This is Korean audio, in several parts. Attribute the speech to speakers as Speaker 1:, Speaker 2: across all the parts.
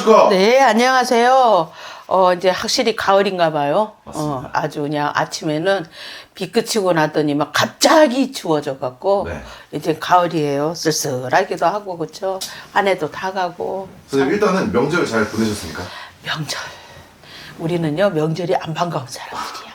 Speaker 1: 안녕하십니까.
Speaker 2: 네, 안녕하세요. 어, 이제 확실히 가을인가 봐요. 어, 아주 그냥 아침에는 비 그치고 나더니 막 갑자기 추워져 갖고
Speaker 1: 네.
Speaker 2: 이제 가을이에요. 쓸쓸하기도 하고 그렇죠. 한 해도 다 가고
Speaker 1: 선생님 일단은 명절 잘 보내셨습니까?
Speaker 2: 명절. 우리는요, 명절이 안 반가운 사람들이야.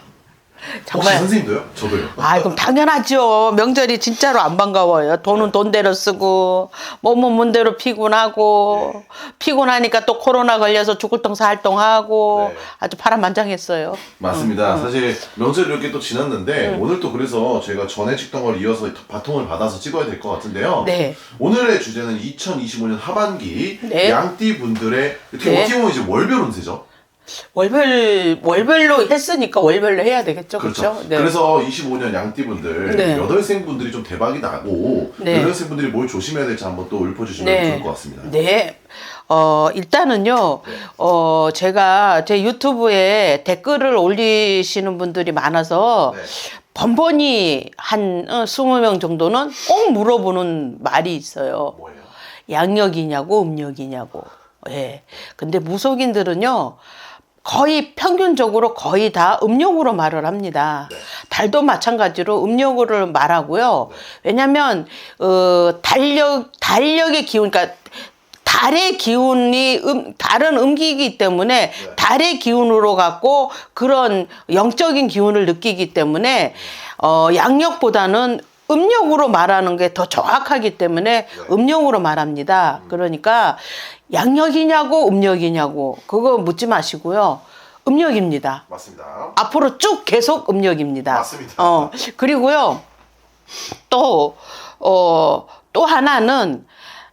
Speaker 1: 혹시
Speaker 2: 정말
Speaker 1: 선생님도요? 저도요.
Speaker 2: 아, 그럼 당연하죠. 명절이 진짜로 안 반가워요. 돈은 돈대로 쓰고, 몸은 몸대로 피곤하고,
Speaker 1: 네.
Speaker 2: 피곤하니까 또 코로나 걸려서 죽을통사 활동하고,
Speaker 1: 네.
Speaker 2: 아주 파란만장했어요.
Speaker 1: 맞습니다. 사실 명절 이렇게 또 지났는데
Speaker 2: 음.
Speaker 1: 오늘 또 그래서 저희가 전에 찍던 걸 이어서 바통을 받아서 찍어야 될 것 같은데요.
Speaker 2: 네.
Speaker 1: 오늘의 주제는 2025년 하반기
Speaker 2: 네.
Speaker 1: 양띠 분들의
Speaker 2: 네.
Speaker 1: 어떻게 보면 이제 월별 운세죠.
Speaker 2: 월별, 월별로 했으니까 월별로 해야 되겠죠.
Speaker 1: 그렇죠.
Speaker 2: 그렇죠? 네.
Speaker 1: 그래서 25년 양띠 분들
Speaker 2: 네.
Speaker 1: 여덟생 분들이 좀 대박이 나고
Speaker 2: 네.
Speaker 1: 여덟생 분들이 뭘 조심해야 될지 한번 또 읊어주시면 좋을 것 같습니다.
Speaker 2: 네. 어, 일단은요, 어, 제가 제 유튜브에 댓글을 올리시는 분들이 많아서
Speaker 1: 네.
Speaker 2: 번번이 한 어, 20명 정도는 꼭 물어보는 말이 있어요.
Speaker 1: 뭐예요?
Speaker 2: 양력이냐고 음력이냐고. 예. 근데 무속인들은요. 거의 평균적으로 거의 다 음력으로 말을 합니다.
Speaker 1: 네.
Speaker 2: 달도 마찬가지로 음력으로 말하고요. 왜냐면 어 달력 달력의 기운 그러니까 달의 기운이 음, 달은 음기이기 때문에 달의 기운으로 갖고 그런 영적인 기운을 느끼기 때문에 어 양력보다는 음력으로 말하는 게 더 정확하기 때문에 음력으로 말합니다. 그러니까 양력이냐고 음력이냐고 그거 묻지 마시고요. 음력입니다.
Speaker 1: 맞습니다.
Speaker 2: 앞으로 쭉 계속 음력입니다.
Speaker 1: 맞습니다.
Speaker 2: 어, 그리고요, 또, 어, 또 하나는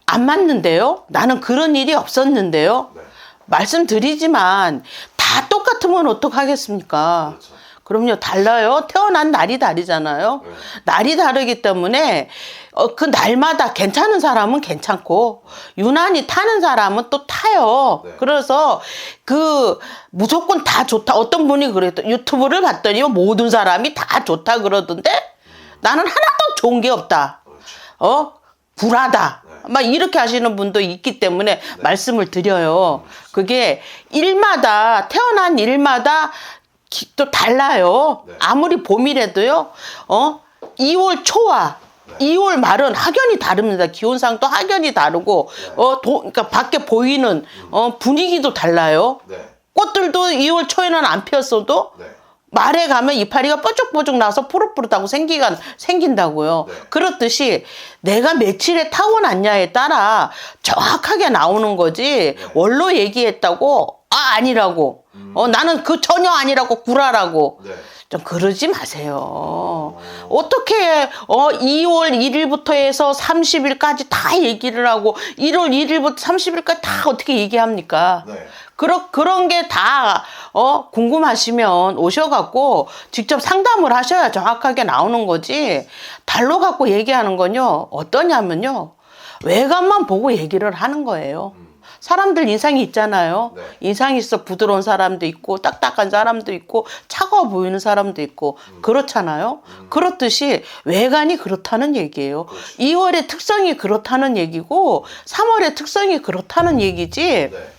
Speaker 2: 안 맞는데요? 나는 그런 일이 없었는데요?
Speaker 1: 네.
Speaker 2: 말씀드리지만 다 똑같으면 어떡하겠습니까?
Speaker 1: 그렇죠.
Speaker 2: 그럼요, 달라요. 태어난 날이 다르잖아요.
Speaker 1: 네.
Speaker 2: 날이 다르기 때문에 어, 그 날마다 괜찮은 사람은 괜찮고 유난히 타는 사람은 또 타요.
Speaker 1: 네.
Speaker 2: 그래서 그 무조건 다 좋다. 어떤 분이 그랬더 유튜브를 봤더니 모든 사람이 다 좋다 그러던데 나는 하나도 좋은 게 없다.
Speaker 1: 그렇죠.
Speaker 2: 어? 불하다.
Speaker 1: 네.
Speaker 2: 막 이렇게 하시는 분도 있기 때문에 말씀을 드려요. 그게 일마다 태어난 일마다 기- 또 달라요.
Speaker 1: 네.
Speaker 2: 아무리 봄이라도요. 어? 2월 초와
Speaker 1: 네.
Speaker 2: 2월 말은 확연히 다릅니다. 기온상도 확연히 다르고
Speaker 1: 네.
Speaker 2: 어, 도, 그러니까 밖에 보이는 어, 분위기도 달라요.
Speaker 1: 네.
Speaker 2: 꽃들도 2월 초에는 안 피었어도
Speaker 1: 네.
Speaker 2: 말에 가면 이파리가 뾰족뾰족 나서 푸릇푸릇하고 생기가 생긴다고요.
Speaker 1: 네.
Speaker 2: 그렇듯이 내가 며칠에 타고났냐에 따라 정확하게 나오는 거지 원로 얘기했다고 아 아니라고 어 나는 그 전혀 아니라고 구라라고
Speaker 1: 네.
Speaker 2: 좀 그러지 마세요. 어떻게 어 2월 1일부터 해서 30일까지 다 얘기를 하고 1월 1일부터 30일까지 다 어떻게 얘기합니까?
Speaker 1: 네.
Speaker 2: 그런 그런 게 다 어 궁금하시면 오셔갖고 직접 상담을 하셔야 정확하게 나오는 거지 달로 갖고 얘기하는 건요 어떠냐면요 외관만 보고 얘기를 하는 거예요. 사람들 인상이 있잖아요.
Speaker 1: 네.
Speaker 2: 인상 있어 부드러운 사람도 있고 딱딱한 사람도 있고 차가워 보이는 사람도 있고 그렇잖아요. 그렇듯이 외관이 그렇다는 얘기예요. 2월의 특성이 그렇다는 얘기고 3월의 특성이 그렇다는 얘기지.
Speaker 1: 네.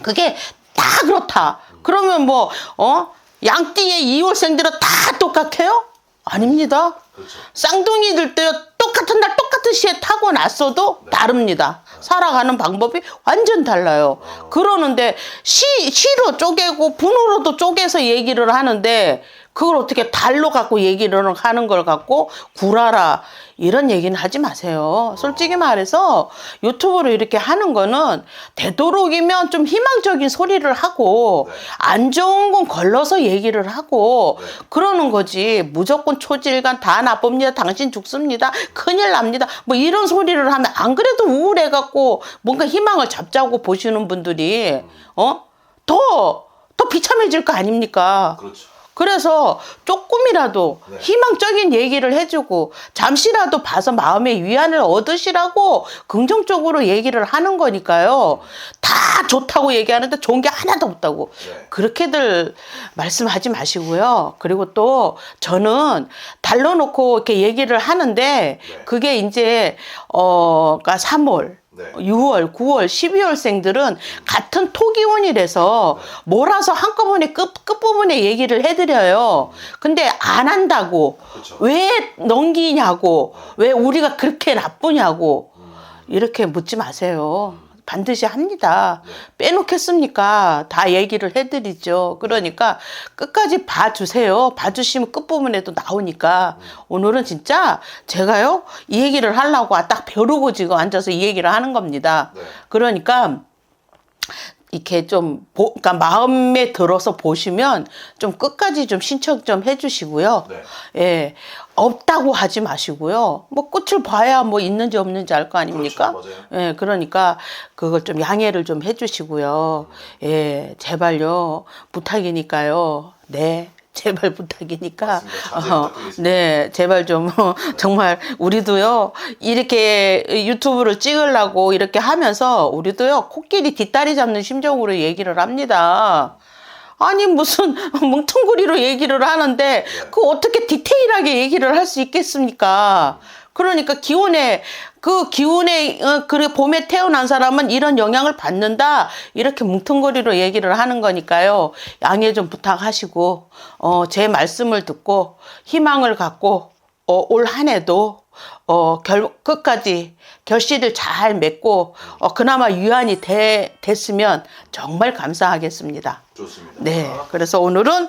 Speaker 2: 그게 다 그렇다. 그러면 뭐, 어? 양띠의 2월생들은 다 똑같아요? 아닙니다.
Speaker 1: 그렇죠.
Speaker 2: 쌍둥이들 때 똑같은 날 똑같은 시에 타고 났어도 다릅니다. 살아가는 방법이 완전 달라요. 그러는데 시, 시로 쪼개고 분으로도 쪼개서 얘기를 하는데 그걸 어떻게 달로 갖고 얘기를 하는 걸 갖고 구라라 이런 얘기는 하지 마세요. 솔직히 말해서 유튜브로 이렇게 하는 거는 되도록이면 좀 희망적인 소리를 하고 안 좋은 건 걸러서 얘기를 하고 그러는 거지 무조건 초질간 다 나쁩니다. 당신 죽습니다. 큰일 납니다. 뭐 이런 소리를 하면 안 그래도 우울해 갖고 뭔가 희망을 잡자고 보시는 분들이 어 더 더 비참해질 거 아닙니까?
Speaker 1: 그렇죠.
Speaker 2: 그래서 조금이라도
Speaker 1: 네.
Speaker 2: 희망적인 얘기를 해주고 잠시라도 봐서 마음의 위안을 얻으시라고 긍정적으로 얘기를 하는 거니까요. 다 좋다고 얘기하는데 좋은 게 하나도 없다고.
Speaker 1: 네.
Speaker 2: 그렇게들 말씀하지 마시고요. 그리고 또 저는 달러 놓고 이렇게 얘기를 하는데 그게 이제 어, 그러니까 3월
Speaker 1: 네.
Speaker 2: 6월, 9월, 12월생들은 같은 토기운이라서 몰아서 한꺼번에 끝, 끝부분에 얘기를 해드려요. 근데 안 한다고.
Speaker 1: 그쵸.
Speaker 2: 왜 넘기냐고. 왜 우리가 그렇게 나쁘냐고. 이렇게 묻지 마세요. 반드시 합니다. 빼놓겠습니까? 다 얘기를 해드리죠. 그러니까 끝까지 봐주세요. 봐주시면 끝부분에도 나오니까. 오늘은 진짜 제가요, 이 얘기를 하려고 딱 벼르고 지금 앉아서 이 얘기를 하는 겁니다.
Speaker 1: 네.
Speaker 2: 그러니까 이렇게 좀, 보, 그러니까 마음에 들어서 보시면 좀 끝까지 좀 신청 좀 해주시고요.
Speaker 1: 네.
Speaker 2: 예. 없다고 하지 마시고요. 뭐 꽃을 봐야 뭐 있는지 없는지 알 거 아닙니까?
Speaker 1: 그렇죠, 맞아요.
Speaker 2: 예, 그러니까 그걸 좀 양해를 좀 해주시고요. 예, 제발요. 부탁이니까요. 네. 제발 부탁이니까. 어. 네, 제발 좀 정말 우리도요 이렇게 유튜브를 찍으려고 이렇게 하면서 우리도요 코끼리 뒷다리 잡는 심정으로 얘기를 합니다. 아니 무슨 뭉텅구리로 얘기를 하는데 그 어떻게 디테일하게 얘기를 할 수 있겠습니까? 그러니까 기온에 그 기온에 어, 그래 봄에 태어난 사람은 이런 영향을 받는다 이렇게 뭉텅거리로 얘기를 하는 거니까요 양해 좀 부탁하시고 어, 제 말씀을 듣고 희망을 갖고 어, 올 한해도 어, 결, 끝까지 결실을 잘 맺고 어, 그나마 유한이 돼, 됐으면 정말 감사하겠습니다.
Speaker 1: 좋습니다.
Speaker 2: 네, 그래서 오늘은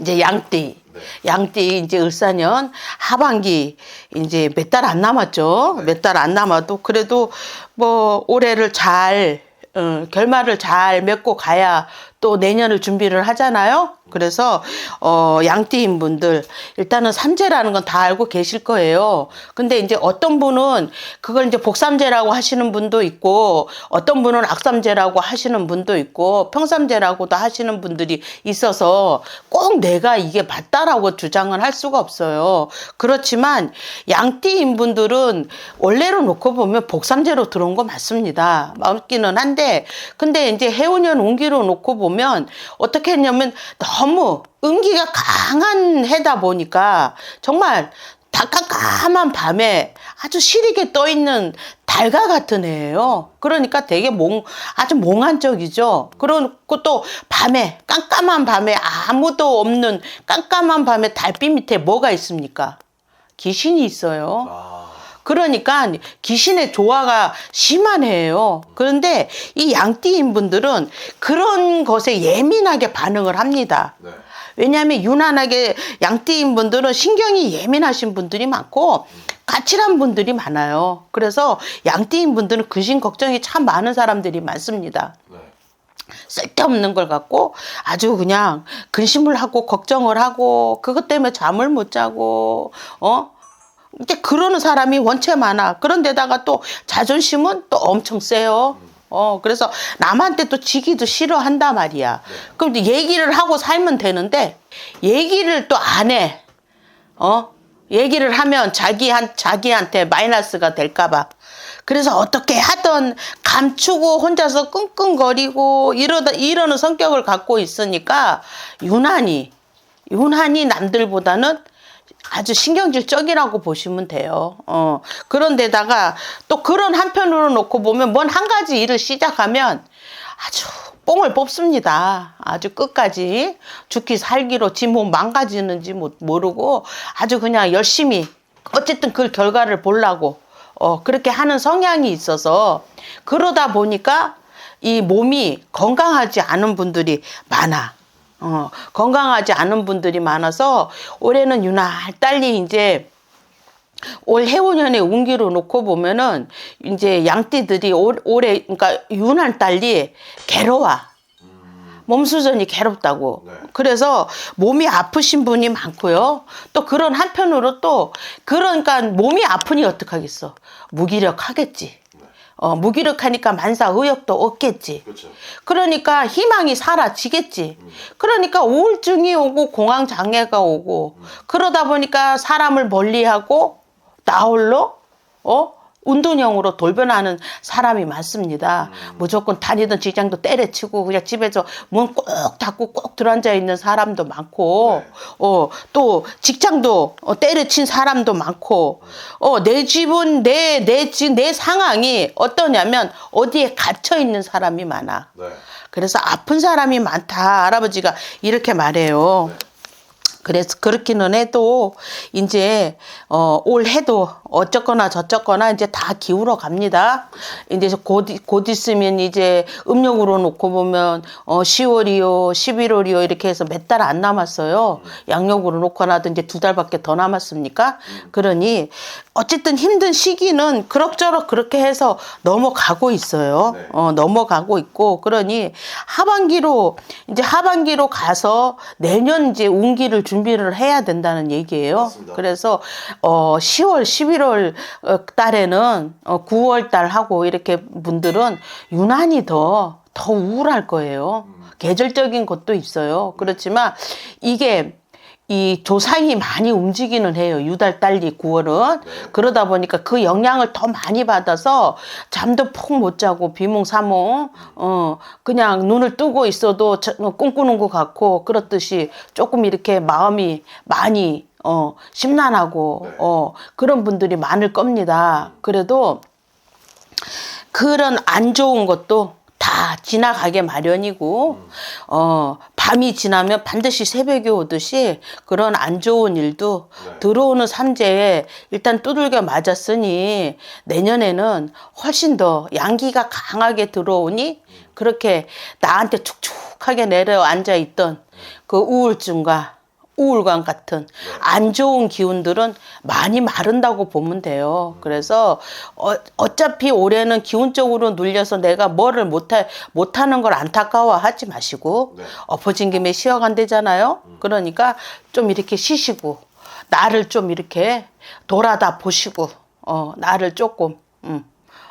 Speaker 2: 이제 양띠,
Speaker 1: 네.
Speaker 2: 양띠 이제 을사년 하반기 이제 몇 달 안 남았죠. 몇 달 안 남아도 그래도 뭐 올해를 잘 어, 결말을 잘 맺고 가야 또 내년을 준비를 하잖아요. 그래서 어, 양띠인 분들 일단은 삼재라는 건 다 알고 계실 거예요. 근데 이제 어떤 분은 그걸 이제 복삼재라고 하시는 분도 있고 어떤 분은 악삼재라고 하시는 분도 있고 평삼재라고도 하시는 분들이 있어서 꼭 내가 이게 맞다라고 주장을 할 수가 없어요. 그렇지만 양띠인 분들은 원래로 놓고 보면 복삼재로 들어온 거 맞습니다. 맞기는 한데 근데 이제 해운년 운기로 놓고 보면 어떻게 했냐면 너무 음기가 강한 해다 보니까 정말 다 깜깜한 밤에 아주 시리게 떠 있는 달과 같은 해예요. 그러니까 되게 몽 아주 몽환적이죠. 그리고 또 밤에 깜깜한 밤에 아무도 없는 깜깜한 밤에 달빛 밑에 뭐가 있습니까? 귀신이 있어요.
Speaker 1: 아,
Speaker 2: 그러니까 귀신의 조화가 심한 해예요. 그런데 이 양띠인 분들은 그런 것에 예민하게 반응을 합니다.
Speaker 1: 네.
Speaker 2: 왜냐하면 유난하게 양띠인 분들은 신경이 예민하신 분들이 많고 까칠한 분들이 많아요. 그래서 양띠인 분들은 근심 걱정이 참 많은 사람들이 많습니다.
Speaker 1: 네.
Speaker 2: 쓸데없는 걸 갖고 아주 그냥 근심을 하고 걱정을 하고 그것 때문에 잠을 못 자고 어 이제 그러는 사람이 원체 많아. 그런데다가 또 자존심은 또 엄청 세요. 어 그래서 남한테 또 지기도 싫어한단 말이야. 그럼 이제 얘기를 하고 살면 되는데 얘기를 또 안 해. 어? 얘기를 하면 자기한 자기한테 마이너스가 될까봐. 그래서 어떻게 하던 감추고 혼자서 끙끙거리고 이러다 이러는 성격을 갖고 있으니까 유난히 유난히 남들보다는 아주 신경질적이라고 보시면 돼요. 어. 그런데다가 또 그런 한편으로 놓고 보면 뭔 한 가지 일을 시작하면 아주 뽕을 뽑습니다. 아주 끝까지 죽기 살기로 지 몸 망가지는지 못- 모르고 아주 그냥 열심히 어쨌든 그 결과를 보려고 어, 그렇게 하는 성향이 있어서 그러다 보니까 이 몸이 건강하지 않은 분들이 많아. 어, 건강하지 않은 분들이 많아서 올해는 유날 달리 이제 올 해오년의 운기로 놓고 보면은 이제 양띠들이 올, 올해 그러니까 유난 달리 괴로워. 몸수전이 괴롭다고.
Speaker 1: 네.
Speaker 2: 그래서 몸이 아프신 분이 많고요. 또 그런 한편으로 또 그러니까 몸이 아프니 어떡하겠어. 무기력하겠지. 어, 무기력하니까 만사 의욕도 없겠지.
Speaker 1: 그렇죠.
Speaker 2: 그러니까 희망이 사라지겠지. 그러니까 우울증이 오고 공황 장애가 오고 그러다 보니까 사람을 멀리하고 나 홀로 어 운동형으로 돌변하는 사람이 많습니다. 무조건 다니던 직장도 때려치고 그냥 집에서 문 꼭 닫고 꼭 들어앉아 있는 사람도 많고,
Speaker 1: 네.
Speaker 2: 어, 또 직장도 어, 때려친 사람도 많고, 어, 내 집은 내, 내, 집, 내 상황이 어떠냐면 어디에 갇혀 있는 사람이 많아.
Speaker 1: 네.
Speaker 2: 그래서 아픈 사람이 많다. 할아버지가 이렇게 말해요. 그래서 그렇기는 해도 이제 어, 올 해도 어쩌거나 저쩌거나 이제 다 기울어 갑니다. 이제 곧, 곧 있으면 이제 음력으로 놓고 보면 어, 10월이요, 11월이요 이렇게 해서 몇 달 안 남았어요. 양력으로 놓고 나도 이제 두 달밖에 더 남았습니까? 그러니 어쨌든 힘든 시기는 그럭저럭 그렇게 해서 넘어가고 있어요.
Speaker 1: 네.
Speaker 2: 어, 넘어가고 있고 그러니 하반기로 이제 하반기로 가서 내년 이제 운기를 준비를 해야 된다는 얘기예요.
Speaker 1: 맞습니다.
Speaker 2: 그래서 어 10월, 11월 어, 달에는 어 9월 달 하고 이렇게 분들은 유난히 더 더 우울할 거예요. 계절적인 것도 있어요. 그렇지만 이게 이 조상이 많이 움직이는 해요. 유달 달리 9월은. 그러다 보니까 그 영향을 더 많이 받아서 잠도 푹 못 자고 비몽사몽, 어, 그냥 눈을 뜨고 있어도 저- 어, 꿈꾸는 것 같고 그렇듯이 조금 이렇게 마음이 많이 어, 심란하고
Speaker 1: 네.
Speaker 2: 어, 그런 분들이 많을 겁니다. 그래도 그런 안 좋은 것도 다 지나가게 마련이고, 어, 밤이 지나면 반드시 새벽이 오듯이 그런 안 좋은 일도
Speaker 1: 네.
Speaker 2: 들어오는 삼재에 일단 두들겨 맞았으니 내년에는 훨씬 더 양기가 강하게 들어오니 그렇게 나한테 축축하게 내려앉아 있던 그 우울증과 우울감 같은 안 좋은 기운들은 많이 마른다고 보면 돼요. 그래서 어, 어차피 올해는 기운적으로 눌려서 내가 뭐를 못해 못하는 걸 안타까워하지 마시고
Speaker 1: 네.
Speaker 2: 엎어진 김에 쉬어간대잖아요. 그러니까 좀 이렇게 쉬시고 나를 좀 이렇게 돌아다 보시고 어 나를 조금 음,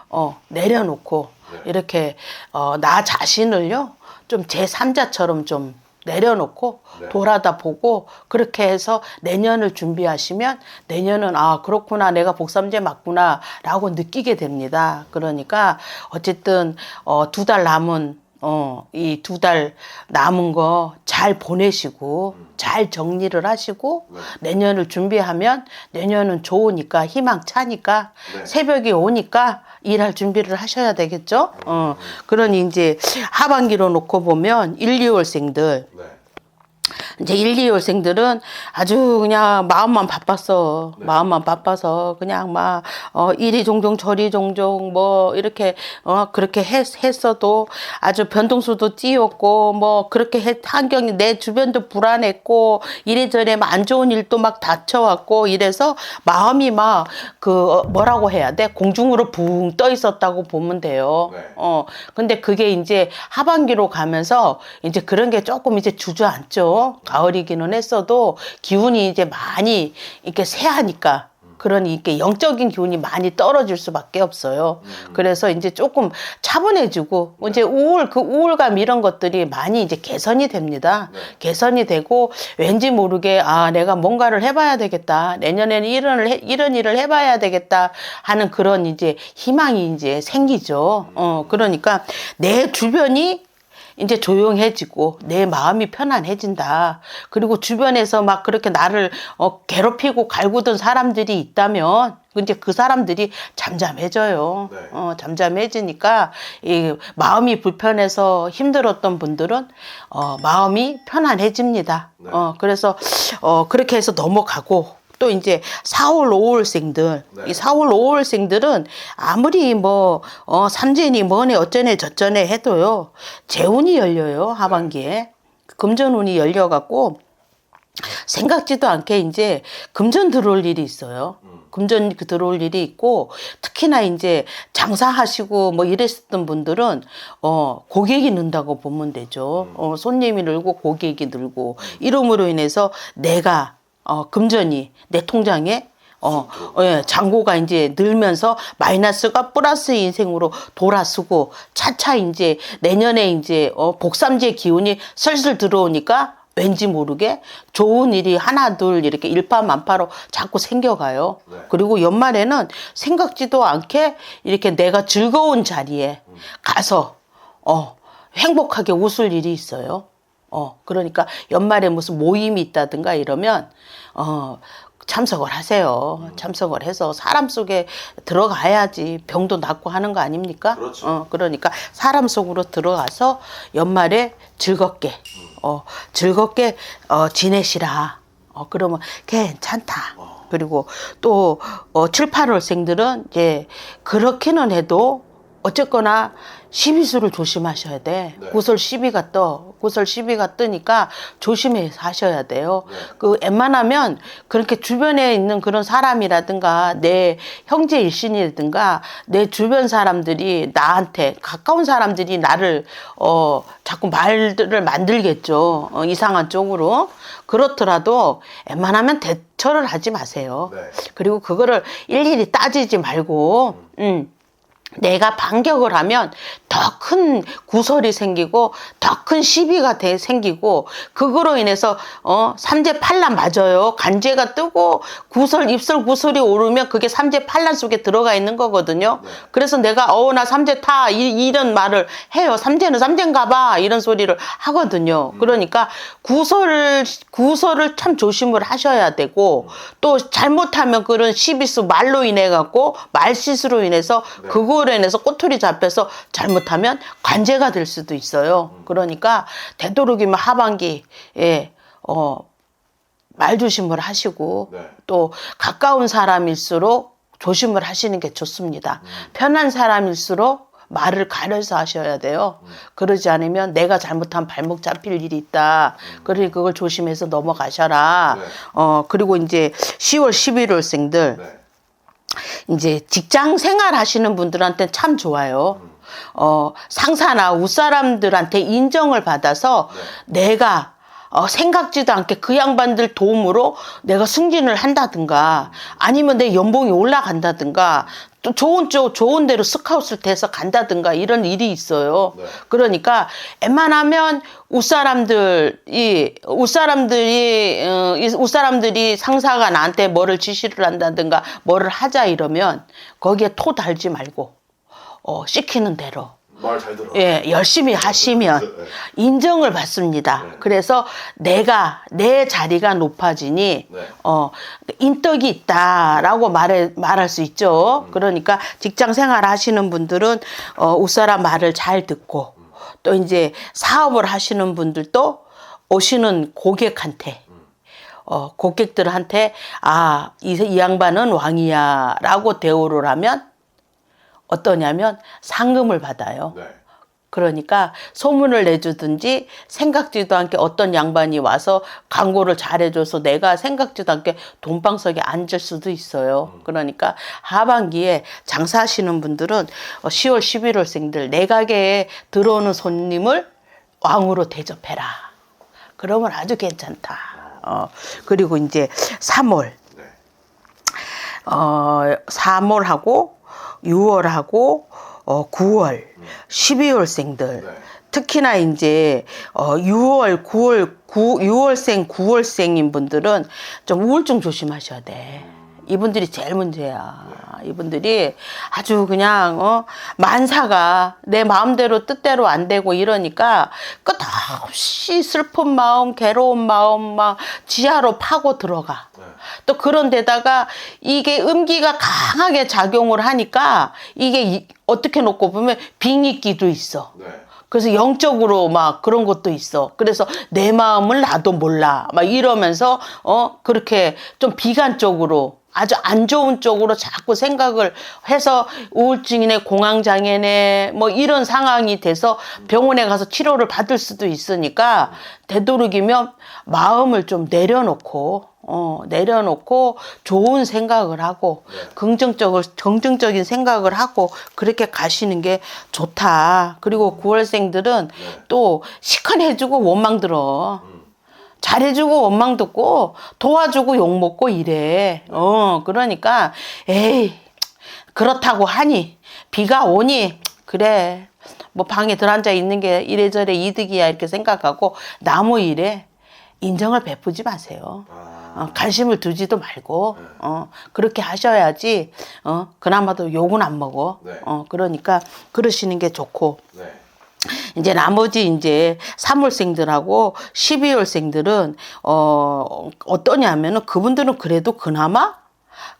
Speaker 2: 어 내려놓고 이렇게 어 나 자신을요 좀 제3자처럼 좀 내려놓고
Speaker 1: 네.
Speaker 2: 돌아다 보고 그렇게 해서 내년을 준비하시면 내년은 아 그렇구나 내가 복삼제 맞구나라고 느끼게 됩니다. 그러니까 어쨌든 어, 두 달 남은 어, 이 두 달 남은 거 잘 보내시고 잘 정리를 하시고
Speaker 1: 네.
Speaker 2: 내년을 준비하면 내년은 좋으니까 희망 차니까
Speaker 1: 네.
Speaker 2: 새벽이 오니까 일할 준비를 하셔야 되겠죠. 어, 그러니 이제 하반기로 놓고 보면 1, 2월생들
Speaker 1: 네.
Speaker 2: 이제 1, 2월생들은 아주 그냥 마음만 바빴어.
Speaker 1: 네.
Speaker 2: 마음만 바빠서 그냥 막, 어, 이리 종종 저리 종종 뭐 이렇게, 어, 그렇게 했, 했어도 아주 변동수도 띄었고 뭐 그렇게 했, 환경이 내 주변도 불안했고 이래저래 막 안 좋은 일도 막 닥쳐왔고 이래서 마음이 막 그 뭐라고 해야 돼? 공중으로 붕 떠 있었다고 보면 돼요.
Speaker 1: 네.
Speaker 2: 어, 근데 그게 이제 하반기로 가면서 이제 그런 게 조금 이제 주저앉죠. 가을이기는 했어도 기운이 이제 많이 이렇게 세하니까. 그러니 이게 영적인 기운이 많이 떨어질 수밖에 없어요. 그래서 이제 조금 차분해지고 이제 우울 그 우울감 이런 것들이 많이 이제 개선이 됩니다.
Speaker 1: 네.
Speaker 2: 개선이 되고 왠지 모르게 아 내가 뭔가를 해봐야 되겠다. 내년에는 이런 해- 이런 일을 해봐야 되겠다 하는 그런 이제 희망이 이제 생기죠. 어 그러니까 내 주변이 이제 조용해지고 내 마음이 편안해진다. 그리고 주변에서 막 그렇게 나를 어, 괴롭히고 갈구던 사람들이 있다면 이제 그 사람들이 잠잠해져요.
Speaker 1: 네.
Speaker 2: 어, 잠잠해지니까 이 마음이 불편해서 힘들었던 분들은 어, 마음이 편안해집니다.
Speaker 1: 네.
Speaker 2: 어, 그래서 어, 그렇게 해서 넘어가고 또 이제 4월, 5월생들,
Speaker 1: 네.
Speaker 2: 이 4월, 5월생들은 아무리 뭐, 어, 삼재니 뭐니 어쩌네 저쩌네 해도요, 재운이 열려요, 하반기에. 금전운이 열려갖고, 생각지도 않게 이제 금전 들어올 일이 있어요. 금전 그 들어올 일이 있고 특히나 이제 장사하시고 뭐 이랬었던 분들은 어 고객이 는다고 보면 되죠. 어 손님이 늘고 고객이 늘고 이름으로 인해서 내가 어 금전이 내 통장에 어, 어, 예, 잔고가 이제 늘면서 마이너스가 플러스 인생으로 돌아서고 차차 이제 내년에 이제 어, 복삼재 기운이 슬슬 들어오니까 왠지 모르게 좋은 일이 하나 둘 이렇게 일파만파로 자꾸 생겨가요.
Speaker 1: 네.
Speaker 2: 그리고 연말에는 생각지도 않게 이렇게 내가 즐거운 자리에 가서 어 행복하게 웃을 일이 있어요. 어 그러니까 연말에 무슨 모임이 있다든가 이러면 어 참석을 하세요. 참석을 해서 사람 속에 들어가야지 병도 낫고 하는 거 아닙니까?
Speaker 1: 그렇죠.
Speaker 2: 어, 그러니까 사람 속으로 들어가서 연말에 즐겁게 어, 즐겁게 어, 지내시라. 어, 그러면 괜찮다. 그리고 또 어, 7, 8월생들은 이제 그렇게는 해도 어쨌거나 시비수를 조심하셔야 돼.
Speaker 1: 네.
Speaker 2: 구설 시비가 떠. 구설 시비가 뜨니까 조심해서 하셔야 돼요.
Speaker 1: 네.
Speaker 2: 그 웬만하면 그렇게 주변에 있는 그런 사람이라든가 내 형제 일신이라든가 내 주변 사람들이 나한테 가까운 사람들이 나를 어 자꾸 말들을 만들겠죠. 어, 이상한 쪽으로. 그렇더라도 웬만하면 대처를 하지 마세요.
Speaker 1: 네.
Speaker 2: 그리고 그거를 일일이 따지지 말고 음. 내가 반격을 하면 더 큰 구설이 생기고 더 큰 시비가 돼 생기고 그거로 인해서 어 삼재 판란 맞아요. 간제가 뜨고 구설 입설 구설이 오르면 그게 삼재 판란 속에 들어가 있는 거거든요.
Speaker 1: 네.
Speaker 2: 그래서 내가 어나 삼재 타 이, 런 말을 해요. 삼재는 삼재인가 봐 이런 소리를 하거든요. 그러니까 구설을 구설을 참 조심을 하셔야 되고 또 잘못하면 그런 시비수 말로 인해 갖고 말실수로 인해서
Speaker 1: 네.
Speaker 2: 그거 로 인해서 꼬투리 잡혀서 잘못하면 관제가 될 수도 있어요. 그러니까 되도록이면 하반기에 어, 말 조심을 하시고
Speaker 1: 네.
Speaker 2: 또 가까운 사람일수록 조심을 하시는 게 좋습니다. 편한 사람일수록 말을 가려서 하셔야 돼요. 그러지 않으면 내가 잘못한 발목 잡힐 일이 있다. 그러니 그걸 조심해서 넘어가셔라.
Speaker 1: 네.
Speaker 2: 어, 그리고 이제 10월, 11월생들
Speaker 1: 네.
Speaker 2: 이제 직장 생활 하시는 분들한테 참 좋아요. 어, 상사나 윗사람들한테 인정을 받아서 내가 어, 생각지도 않게 그 양반들 도움으로 내가 승진을 한다든가 아니면 내 연봉이 올라간다든가 또 좋은 쪽 좋은 데로 스카웃을 돼서 간다든가 이런 일이 있어요.
Speaker 1: 네.
Speaker 2: 그러니까 웬만하면 웃사람들이 웃사람들이 어, 이 웃사람들이 상사가 나한테 뭐를 지시를 한다든가 뭐를 하자 이러면 거기에 토 달지 말고 어, 시키는 대로
Speaker 1: 말 잘 들어.
Speaker 2: 예, 열심히 하시면
Speaker 1: 네.
Speaker 2: 인정을 받습니다.
Speaker 1: 네.
Speaker 2: 그래서 내가 내 자리가 높아지니
Speaker 1: 네.
Speaker 2: 어 인덕이 있다라고 말해 말할 수 있죠. 그러니까 직장 생활 하시는 분들은 어 웃사람 말을 잘 듣고 또 이제 사업을 하시는 분들도 오시는 고객한테 어, 고객들한테 아, 이, 이 양반은 왕이야 라고 대우를 하면 어떠냐면 상금을 받아요.
Speaker 1: 네.
Speaker 2: 그러니까 소문을 내주든지 생각지도 않게 어떤 양반이 와서 광고를 잘해줘서 내가 생각지도 않게 돈방석에 앉을 수도 있어요. 그러니까 하반기에 장사하시는 분들은 10월, 11월생들 내 가게에 들어오는 손님을 왕으로 대접해라. 그러면 아주 괜찮다. 어, 그리고 이제 3월,
Speaker 1: 네.
Speaker 2: 어, 3월하고 6월하고 어, 9월, 12월생들
Speaker 1: 네.
Speaker 2: 특히나 이제 어 6월, 9월, 9 6월생, 9월생인 분들은 좀 우울증 조심하셔야 돼. 이분들이 제일 문제야. 이분들이 아주 그냥 어 만사가 내 마음대로 뜻대로 안 되고 이러니까 끝없이 슬픈 마음, 괴로운 마음 막 지하로 파고 들어가.
Speaker 1: 네.
Speaker 2: 또 그런 데다가 이게 음기가 강하게 작용을 하니까 이게 이- 어떻게 놓고 보면 빙의기도 있어.
Speaker 1: 네.
Speaker 2: 그래서 영적으로 막 그런 것도 있어. 그래서 내 마음을 나도 몰라. 막 이러면서 어 그렇게 좀 비관적으로 아주 안 좋은 쪽으로 자꾸 생각을 해서 우울증이네 공황장애네 뭐 이런 상황이 돼서 병원에 가서 치료를 받을 수도 있으니까 되도록이면 마음을 좀 내려놓고 어, 내려놓고 좋은 생각을 하고 긍정적을 긍정적인 생각을 하고 그렇게 가시는 게 좋다. 그리고 9월생들은 또 시큰해주고 원망 들어. 잘해주고 원망 듣고 도와주고 욕 먹고 이래. 어, 그러니까 에이 그렇다고 하니 비가 오니 그래 뭐 방에 들어앉아 있는 게 이래저래 이득이야 이렇게 생각하고 나무 일에 인정을 베푸지 마세요.
Speaker 1: 아,
Speaker 2: 어, 관심을 두지도 말고
Speaker 1: 네.
Speaker 2: 어, 그렇게 하셔야지 어, 그나마도 욕은 안 먹어.
Speaker 1: 네.
Speaker 2: 어, 그러니까 그러시는 게 좋고
Speaker 1: 네.
Speaker 2: 이제 나머지 이제 3월생들하고 12월생들은 어 어떠냐면은 그분들은 그래도 그나마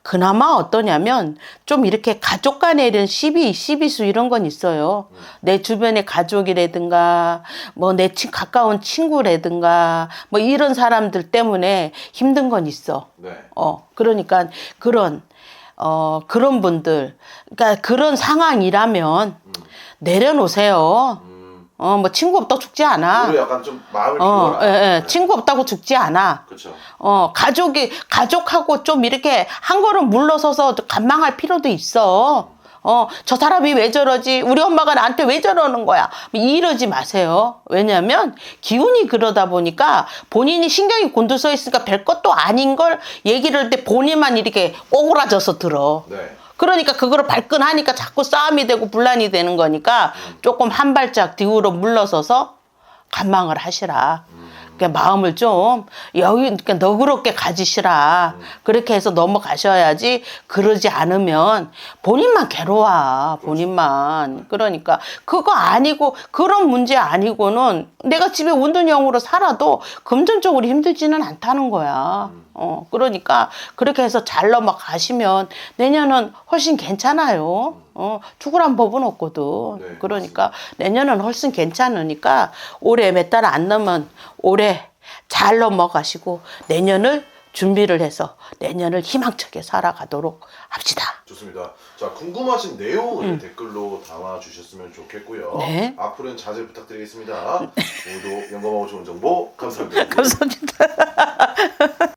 Speaker 2: 그나마 어떠냐면 좀 이렇게 가족 간에 이런 시비 시비수 이런 건 있어요. 내 주변의 가족이라든가 뭐 내 가까운 친구라든가 뭐 이런 사람들 때문에 힘든 건 있어.
Speaker 1: 네.
Speaker 2: 어, 그러니까 그런, 어, 그런 분들, 그러니까 그런 상황이라면 내려놓으세요.
Speaker 1: 음,
Speaker 2: 어, 뭐 친구 없다고 죽지 않아.
Speaker 1: 약간 좀 마음을
Speaker 2: 어,
Speaker 1: 비워라.
Speaker 2: 예, 예. 친구 없다고 죽지 않아.
Speaker 1: 그렇죠.
Speaker 2: 어, 가족이, 가족하고 좀 이렇게 한 걸음 물러서서 간망할 필요도 있어. 어, 저 사람이 왜 저러지? 우리 엄마가 나한테 왜 저러는 거야? 이러지 마세요. 왜냐면 기운이 그러다 보니까 본인이 신경이 곤두서 있으니까 별 것도 아닌 걸 얘기를 할 때 본인만 이렇게 오그라져서 들어.
Speaker 1: 네.
Speaker 2: 그러니까 그거를 발끈하니까 자꾸 싸움이 되고 분란이 되는 거니까 조금 한 발짝 뒤로 물러서서 간망을 하시라. 그러니까 마음을 좀 여유, 그러니까 너그럽게 가지시라. 그렇게 해서 넘어가셔야지. 그러지 않으면 본인만 괴로워. 본인만. 그러니까 그거 아니고 그런 문제 아니고는 내가 집에 운동형으로 살아도 금전적으로 힘들지는 않다는 거야. 어, 그러니까 그렇게 해서 잘 넘어가시면 내년은 훨씬 괜찮아요. 어, 죽으란 법은 없거든.
Speaker 1: 네,
Speaker 2: 그러니까 내년은 훨씬 괜찮으니까 올해 몇 달 안 넘으면 올해 잘 넘어가시고 내년을 준비를 해서 내년을 희망차게 살아가도록 합시다.
Speaker 1: 좋습니다. 자 궁금하신 내용을 댓글로 담아 주셨으면 좋겠고요.
Speaker 2: 음. 네.
Speaker 1: 앞으로는 자제 부탁드리겠습니다. 오늘도 영감하고 좋은 정보 감사합니다.
Speaker 2: 감사합니다.